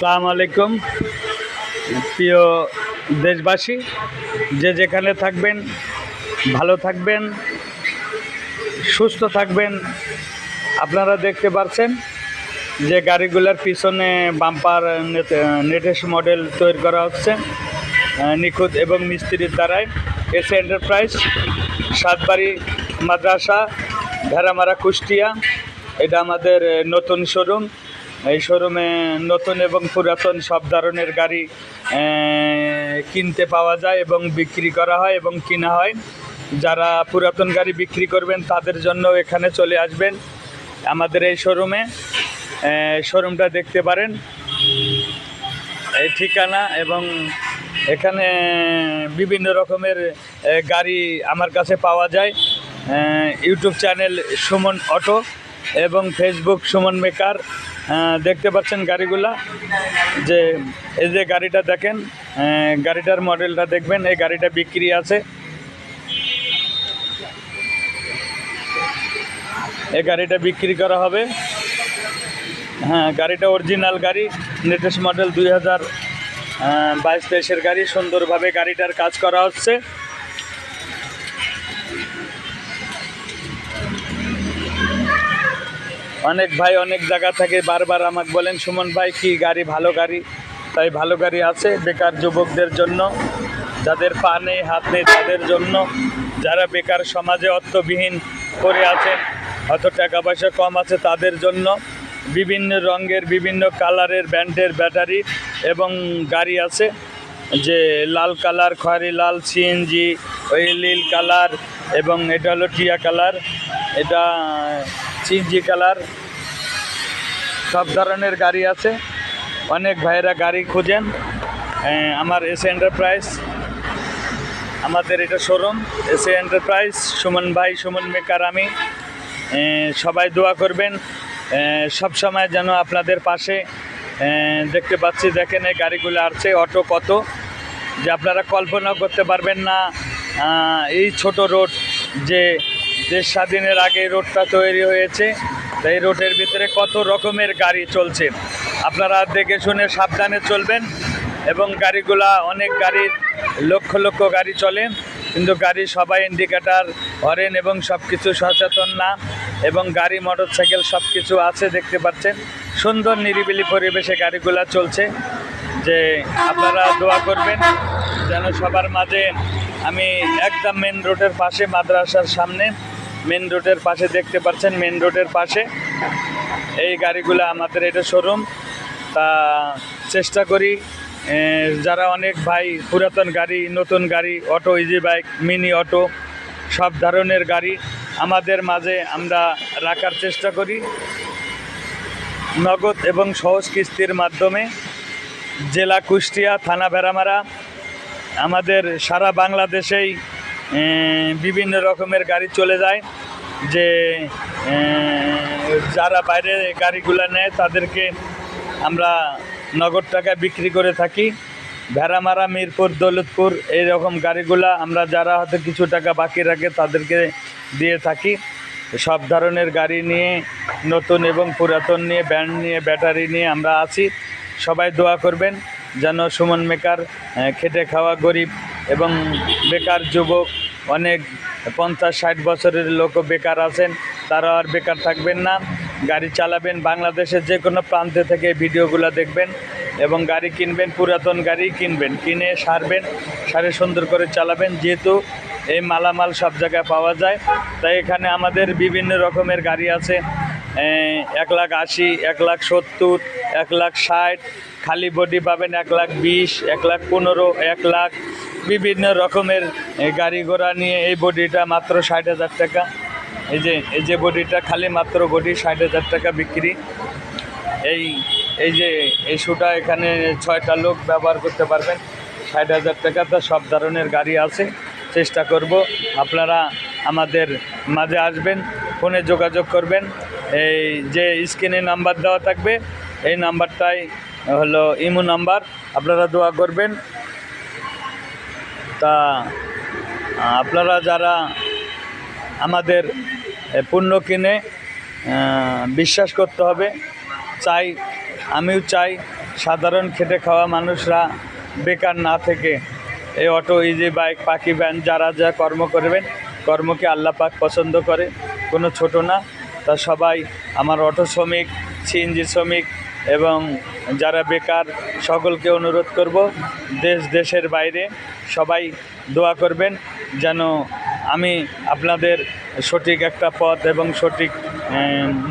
সালাম আলাইকুম। প্রিয় দেশবাসী, যে যেখানে থাকবেন, ভালো থাকবেন, সুস্থ থাকবেন, আপনারা দেখতে পাচ্ছেন যে গাড়িগুলোর পিছনে বাম্পার নেটেস মডেল তৈরি করা হচ্ছে নিখুঁত এবং মিস্ত্রির দ্বারাই এসে এন্টারপ্রাইজ, সাতবাড়ি মাদ্রাসা, ভেড়ামারা কুষ্টিয়া, এটা আমাদের নতুন শোরুম। এই শোরুমে নতুন এবং পুরাতন সব ধরনের গাড়ি কিনতে পাওয়া যায় এবং বিক্রি করা হয় এবং কিনা হয়। যারা পুরাতন গাড়ি বিক্রি করবেন, তাদের জন্য এখানে চলে আসবেন আমাদের এই শোরুমে। শোরুমটা দেখতে পারেন। এই ঠিকানা এবং এখানে বিভিন্ন রকমের গাড়ি আমার কাছে পাওয়া যায়। ইউটিউব চ্যানেল সুমন অটো এবং ফেসবুক সুমন মেকার। দেখতে পাচ্ছেন গাড়িগুলা। যে এই যে গাড়িটা দেখেন গাড়িটার মডেলটা দেখবেন, এই গাড়িটা বিক্রি আছে। এই গাড়িটা বিক্রি করা হবে। হ্যাঁ গাড়িটা অরিজিনাল গাড়ি লেটেস্ট মডেল দুই হাজার বাইশ তেইশের গাড়ি। সুন্দরভাবে গাড়িটার কাজ করা হচ্ছে। অনেক ভাই অনেক জায়গা থেকে বারবার আমাকে বলেন, সুমন ভাই, কি গাড়ি? ভালো গাড়ি? তাই ভালো গাড়ি আছে, বেকার যুবকদের জন্য, যাদের পা নেই, হাত নেই, তাদের জন্য। যারা বেকার সমাজে অর্থবিহীন করে আছেন অত টাকা পয়সা কম আছে, তাদের জন্য বিভিন্ন রঙের, বিভিন্ন কালারের ব্যান্ডের ব্যাটারি এবং গাড়ি আছে, যে লাল কালার, খয়েরি লাল, সিএনজি, ওই নীল কালার এবং এটা হলো টিয়া কালার। এটা সিএনজি কালার, সব ধরনের গাড়ি আছে। অনেক ভাইয়েরা গাড়ি খুঁজেন। আমার এস এন্টারপ্রাইজ, আমাদের এটা শোরুম, এস এন্টারপ্রাইজ, সুমন ভাই, সুমন মেকার আমি। সবাই দোয়া করবেন। সব সময় যেন আপনাদের পাশে দেখতে পাচ্ছি, দেখেন এই গাড়িগুলো আসছে, অটো কত। যে আপনারা কল্পনা করতে পারবেন না এই ছোট রোড যে দেশ স্বাধীনের আগে রোডটা তৈরি হয়েছে। তো এই রোডের ভিতরে কত রকমের গাড়ি চলছে। আপনারা দেখে শুনে সাবধানে চলবেন এবং গাড়িগুলা অনেক গাড়ি, লক্ষ লক্ষ গাড়ি চলে। কিন্তু গাড়ি সবাই ইন্ডিকেটার হরেন এবং সব কিছু সচেতন না। এবং গাড়ি মোটর সাইকেল সব কিছু আছে দেখতে পাচ্ছেন। সুন্দর নিরিবিলি পরিবেশে গাড়িগুলা চলছে। যে আপনারা দোয়া করবেন যেন সবার মাঝে আমি একদম মেন রোডের পাশে মাদ্রাসার সামনে মেন রোডের পাশে দেখতে পাচ্ছেন, মেন রোডের পাশে। এই গাড়িগুলো আমাদের এটা শোরুম তা চেষ্টা করি যারা অনেক ভাই পুরাতন গাড়ি, নতুন গাড়ি, auto easy bike mini auto সব ধরনের গাড়ি আমাদের মাঝে আমরা রাখার চেষ্টা করি। নগদ এবং সহজ কিস্তির মাধ্যমে জেলা কুষ্টিয়া, থানা ভেড়ামারা, আমাদের সারা বাংলাদেশেই বিভিন্ন রকমের গাড়ি চলে যায় যে যারা বাইরে গাড়িগুলো নেয় তাদেরকে আমরা নগদ টাকায় বিক্রি করে থাকি। ভেড়ামারা, মিরপুর, দৌলতপুর এই রকম গাড়িগুলা আমরা যারা হয়তো কিছু টাকা বাকি রাখে তাদেরকে দিয়ে থাকি। সব ধরনের গাড়ি নিয়ে, নতুন এবং পুরাতন নিয়ে, ব্যান্ড নিয়ে, ব্যাটারি নিয়ে আমরা আছি। সবাই দোয়া করবেন যেন সুমন মেকার খেটে খাওয়া গরিব এবং বেকার যুবক, অনেক পঞ্চাশ ষাট বছরের লোকও বেকার আছেন, তারা আর বেকার থাকবেন না। গাড়ি চালাবেন, বাংলাদেশের যে কোনো প্রান্তে থেকে ভিডিওগুলো দেখবেন এবং গাড়ি কিনবেন, পুরাতন গাড়ি কিনবেন, কিনে সারবেন, সারে সুন্দর করে চালাবেন। যেহেতু এই মালামাল সব জায়গায় পাওয়া যায়, তাই এখানে আমাদের বিভিন্ন রকমের গাড়ি আছে। এক লাখ আশি, এক লাখ সত্তর, এক লাখ ষাট, খালি বডি পাবেন এক লাখ বিশ, এক লাখ পনেরো, এক লাখ বিভিন্ন রকমের গাড়ি ঘোড়া নিয়ে এই বডিটা মাত্র ষাট হাজার টাকা। এই যে এই যে বডিটা খালি মাত্র বডি ষাট হাজার টাকা বিক্রি। এই এই যে, এই শুটা এখানে ছয়টা লোক ব্যবহার করতে পারবেন। ষাট হাজার টাকাতে সব ধরনের গাড়ি আছে। চেষ্টা করব আপনারা আমাদের মাঝে আসবেন, ফোনে যোগাযোগ করবেন। এই যে স্ক্রিনে নাম্বার দেওয়া থাকবে, এই নাম্বারটাই হলো ইমো নাম্বার। আপনারা দোয়া করবেন। তা, আপনারা যারা আমাদের পণ্য কিনে বিশ্বাস করতে হবে, চাই, আমিও চাই সাধারণ খেটে খাওয়া মানুষরা বেকার না থেকে এই অটো ইজি বাইক, পাখি, ভ্যান যারা যা কর্ম করবেন, কর্মকে আল্লাহ পাক পছন্দ করে, কোনো ছোট না। তা সবাই, আমার অটো শ্রমিক, সিএনজি শ্রমিক এবং যারা বেকার, সকলকে অনুরোধ করব, দেশ, দেশের বাইরে সবাই দোয়া করবেন যেন আমি আপনাদের সঠিক একটা পথ এবং সঠিক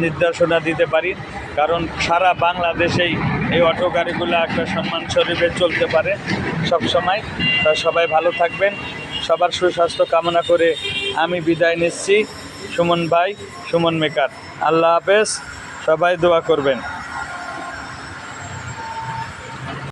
নির্দেশনা দিতে পারি। কারণ সারা বাংলাদেশেই এই অটো গাড়িগুলো একটা সম্মান শরীরে চলতে পারে সব সময় তা সবাই ভালো থাকবেন। সবার সুস্বাস্থ্য কামনা করে আমি বিদায় নিচ্ছি। সুমন ভাই, সুমন মেকার। আল্লাহ হাফেজ। সবাই দোয়া করবেন।